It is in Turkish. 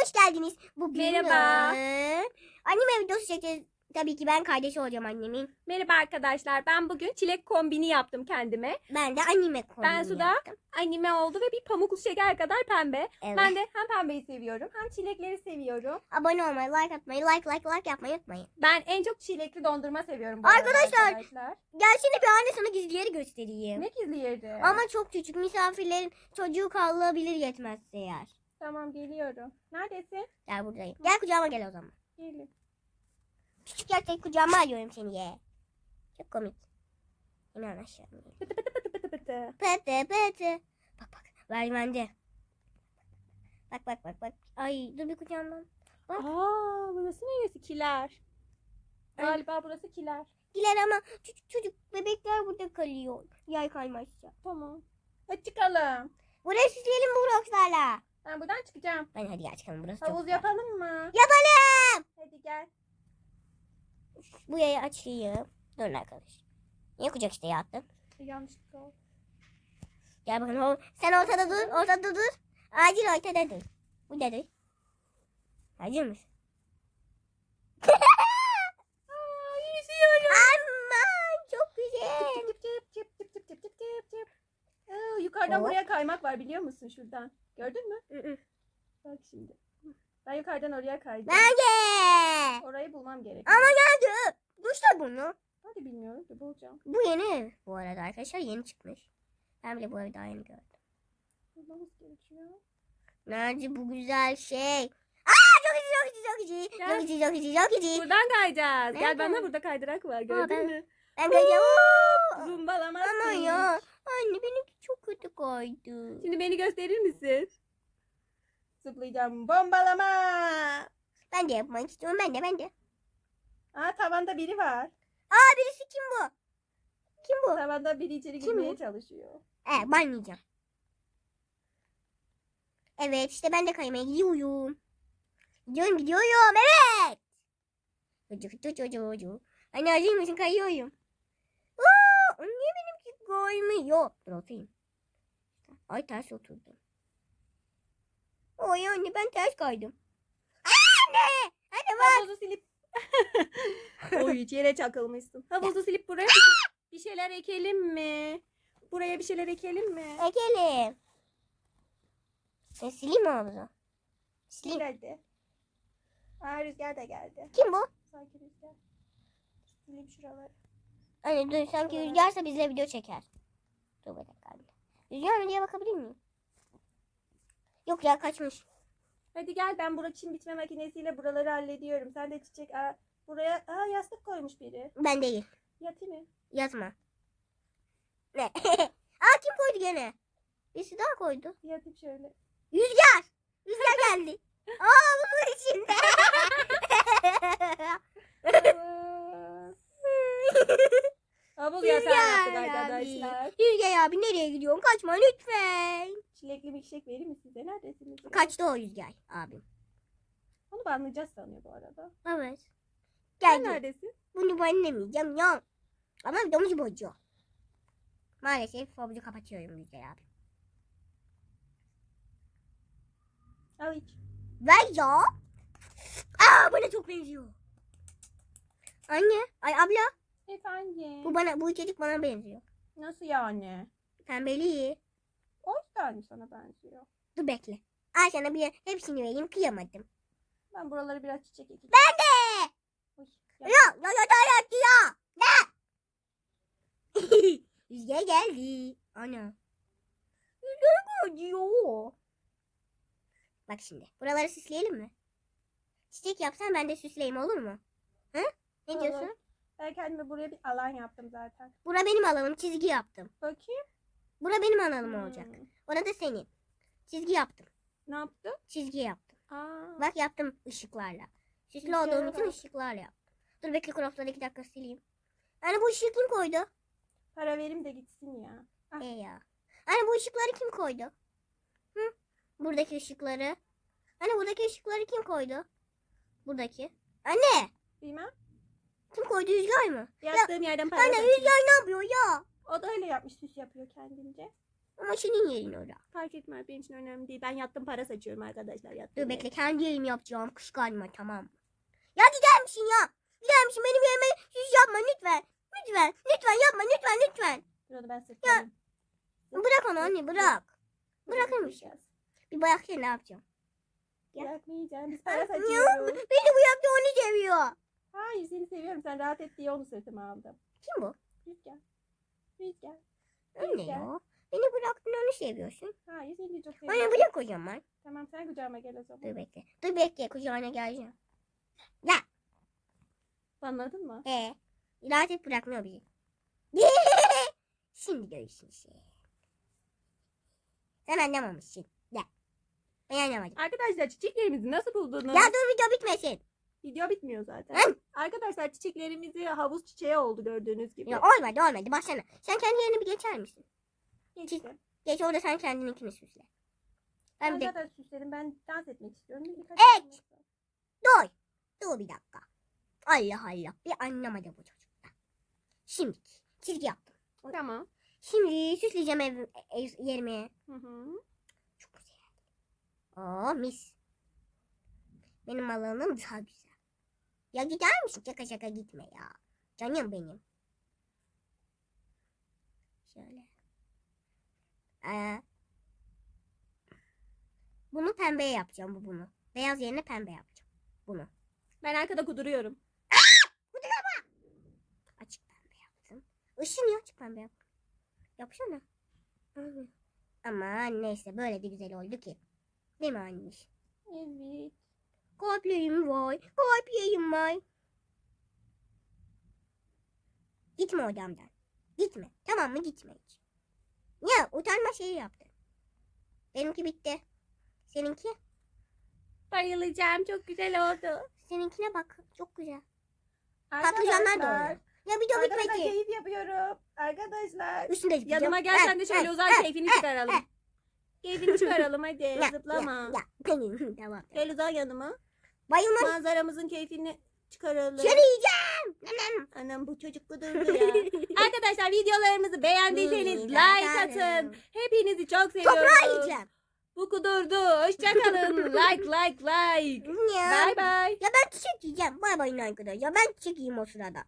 hoş geldiniz. Bugün Merhaba. e, anime videosu çekeceğiz. Tabii ki ben kardeşi olacağım annemin. Merhaba arkadaşlar. Ben bugün çilek kombini yaptım kendime. Ben de anime kombini Ben suda yaptım. anime oldu ve bir pamuklu şeker kadar pembe. Evet. Ben de hem pembeyi seviyorum hem çilekleri seviyorum. Abone olmayı, like atmayı, like like like yapmayı unutmayın. Ben en çok çilekli dondurma seviyorum. bu Arkadaşlar. arkadaşlar. Gel şimdi bir anne sana gizli yeri göstereyim. Ne gizli yeri? Ama çok küçük misafirlerin çocuğu kalabilir yetmezse eğer. Tamam geliyorum. Neredesin? Gel buradayım. Gel kucağıma gel o zaman. Gelin. Küçük gerçek kucağıma alıyorum seni ye. Çok komik. İnan aşağı. Pıtı pıtı pıtı pıtı pıtı. Pıtı pıtı. Bak bak. Ver bende. Bak bak bak bak. Ay dur bir kucağımdan. Aa, burası neresi? Kiler. Galiba burası kiler. Diler ama çocuk çocuk bebekler burada kalıyor. Yay kaymazsa. Tamam. Hadi çıkalım. Buraya süsleyelim bu rokslarla. Ben buradan çıkacağım. Ben hadi gel çıkalım. Burası Havuz çok yapalım mı? Yapalım. Hadi gel. Bu yayı açayım. Durun arkadaş. Niye kucak işte attım? Yanlışlıkla oldu. Gel bakalım. Sen ortada dur. Ortada dur. Acil ortada dur. Bu ne dur? Acil misin? Yukarıdan Oo. buraya kaymak var biliyor musun şuradan? Gördün mü? Bak şimdi. Ben yukarıdan oraya kaydım. Nerede? Orayı bulmam gerek. Ama nerede? Göster bunu. Hadi bilmiyorum ki bulacağım. Bu yeni bu arada arkadaşlar. Yeni çıkmış. Ben bile bu evi daha yeni gördüm. Bulmamız gerekiyor. Nerede bu güzel şey? Aa çok iyi çok iyi çok iyi. Gel. Çok iyi çok iyi çok iyi. Buradan kayacağız. Gel bana burada kaydırak var. Gördün mü? Ben göreceğim. Oo! Zumbalamazsın. Ama ya. Anne benimki kaydı. Şimdi beni gösterir misin? Zıplayacağım. Bombalama. Ben de yapmak istiyorum. Ben de ben de. Aa tavanda biri var. Aa birisi kim bu? Kim bu? Tavanda biri içeri Kim girmeye bu? çalışıyor. Evet ben yiyeceğim. Evet işte ben de kaymaya gidiyorum. Gidiyorum gidiyorum evet. Çocuk çocuk çocuk. Anne hazır mısın kayıyorum. Aa, niye benimki kaymıyor? Dur oturayım. Ay ters oturdum. Oy anne ben ters kaydım. Anne! Hadi bak. Havuzu silip Oy yere çakılmışsın. Havuzu silip buraya bir şeyler ekelim mi? Buraya bir şeyler ekelim mi? Ekelim. E, sileyim mi havuzu? Sil Sileyim. hadi. Aa rüzgar da geldi. Kim bu? Sanki rüzgar. Sileyim şuraları. Anne dur sanki rüzgarsa bizle video çeker. Dur anne. Rüzgar diye bakabilir miyim? Yok ya kaçmış. Hadi gel ben burada çim biçme makinesiyle buraları hallediyorum. Sen de çiçek aa, buraya aa yastık koymuş biri. Ben değil. Yatayım mı? Yazma. Ne? Aa kim koydu gene? Birisi daha koydu. Yatayım şöyle. Rüzgar. Rüzgar geldi. Aa bunun içinde. Havuz yatağı yaptık arkadaşlar. Rüzgar abi nereye gidiyorsun? Kaçma lütfen. Çilekli milkshake vereyim mi size? Neredesiniz? Kaçtı o Rüzgar abim. Onu banlayacağız sanıyor bu arada. Evet. Sen Geldi. neredesin? Bunu banlamayacağım ya. Ama videomuzu bozuyor. Maalesef havuzu kapatıyorum Rüzgar abi. Al iç. Ver ya. Aa bana çok benziyor. Anne, ay abla, Efendim. bu bana bu içecek bana benziyor. Nasıl yani? Pembeli. O yüzden sana benziyor? Dur bekle. Al sana bir hepsini vereyim kıyamadım. Ben buraları biraz çiçek ekeceğim. Ben de. Ya ya ya ya ya. Ne? Rüzgar geldi. Ana. Rüzgar geliyor. Bak şimdi. Buraları süsleyelim mi? Çiçek yapsan ben de süsleyeyim olur mu? Hı? Ne diyorsun? Ben kendime buraya bir alan yaptım zaten. Bura benim alanım. Çizgi yaptım. Bakayım. Bura benim alanım Hmm. olacak. Orada senin. Çizgi yaptım. Ne yaptın? Çizgi yaptım. Aa. Bak yaptım ışıklarla. Süslü Rüzgara olduğum için bak. ışıklarla yaptım. Dur bekle cropları iki dakika sileyim. Hani bu ışığı kim koydu? Para verim de gitsin ya. Ah. E ya. Hani bu ışıkları kim koydu? Hı? Buradaki ışıkları. Hani buradaki ışıkları kim koydu? Buradaki. Anne! Bilmem. Kim koydu Rüzgar mı? Yattığım yerden para Anne. Rüzgar ne yapıyor ya? O da öyle yapmış süs yapıyor kendince. Ama senin yerin orada. Fark etmez benim için önemli değil. Ben yattım para saçıyorum arkadaşlar. Yattım Dur bekle kendi yerimi yapacağım. Kıskanma tamam mı? Ya gider misin ya? Gider misin? Benim yerime hiç yapma lütfen. Lütfen. Lütfen yapma lütfen lütfen. Onu ben sırtlarım. Bırak onu anne bırak. Bırakır mısın? Bir bayak ne yapacağım? Ya. Bırakmayacağım. Biz para saçıyoruz. Beni bu yaptı onu seviyor. Hayır seni seviyorum. Sen rahat et diye onu sırtıma aldım. Kim bu? Rüzgar. Rüzgar. Anne Rüzgar. ya. Beni bıraktın onu seviyorsun. Hayır seni de çok seviyorum. Anne bırak o zaman. Tamam sen kucağıma gel o zaman. Dur bekle. Dur bekle kucağına geleceğim. Anladın mı? Ee, rahat et bırakmıyor bizi. Şimdi şey. Sen anlamamışsın. Ya. Ben anlamadım. Arkadaşlar çiçeklerimizi nasıl buldunuz? Ya dur video bitmesin. Video bitmiyor zaten. Hı? Arkadaşlar çiçeklerimizi havuz çiçeği oldu gördüğünüz gibi. Ya olmadı olmadı. Başlana. Sen kendi yerine bir geçer misin? Geçti. Geç orada sen kendininkini süsle. Ben Ben de... zaten süsledim. Ben dans etmek istiyorum. Birkaç Evet. Dur. Dur bir dakika. Allah Allah. Bir anlamadı bu çocukta. Şimdi çizgi yaptım. Tamam. Şimdi süsleyeceğim ev, ev yerimi. Hı hı. Çok güzel. Oo mis. Benim alanım daha güzel. Ya gider misin? Şaka şaka gitme ya. Canım benim. Şöyle. Ee, bunu pembeye yapacağım bu bunu. Beyaz yerine pembe yapacağım. Bunu. Ben arkada kuduruyorum. Açık pembe yaptım. Işın ya açık pembe yap. Yapsana. Ama neyse böyle de güzel oldu ki. Değil mi anneş? Evet. Kalplerim var. Kalplerim var. Gitme odamdan. Gitme. Tamam mı gitme hiç. Ya utanma şeyi yaptın. Benimki bitti. Seninki? Bayılacağım. Çok güzel oldu. Seninkine bak. Çok güzel. Patlıcanlar da oluyor. Ya video Arkadaşlar bitmedi. keyif yapıyorum. Arkadaşlar. Üstünde zıplayacağım. Yanıma gel sen de şöyle uzan keyfini çıkaralım. Keyfini çıkaralım hadi. Zıplama. Ya, ya. Tamam. Gel uzan yanıma. Bayılma. Manzaramızın keyfini çıkaralım. Seni yiyeceğim. Anam. Anam bu çocuk kudurdu ya. Arkadaşlar videolarımızı beğendiyseniz Hmm, like atın. Hepinizi çok Toprağı seviyoruz. yiyeceğim. Bu kudurdu. Hoşçakalın. like like like. Ya. Bye bye. Ya ben çiçek yiyeceğim. Bay bay arkadaşlar. Ya ben çiçek yiyeyim o sırada.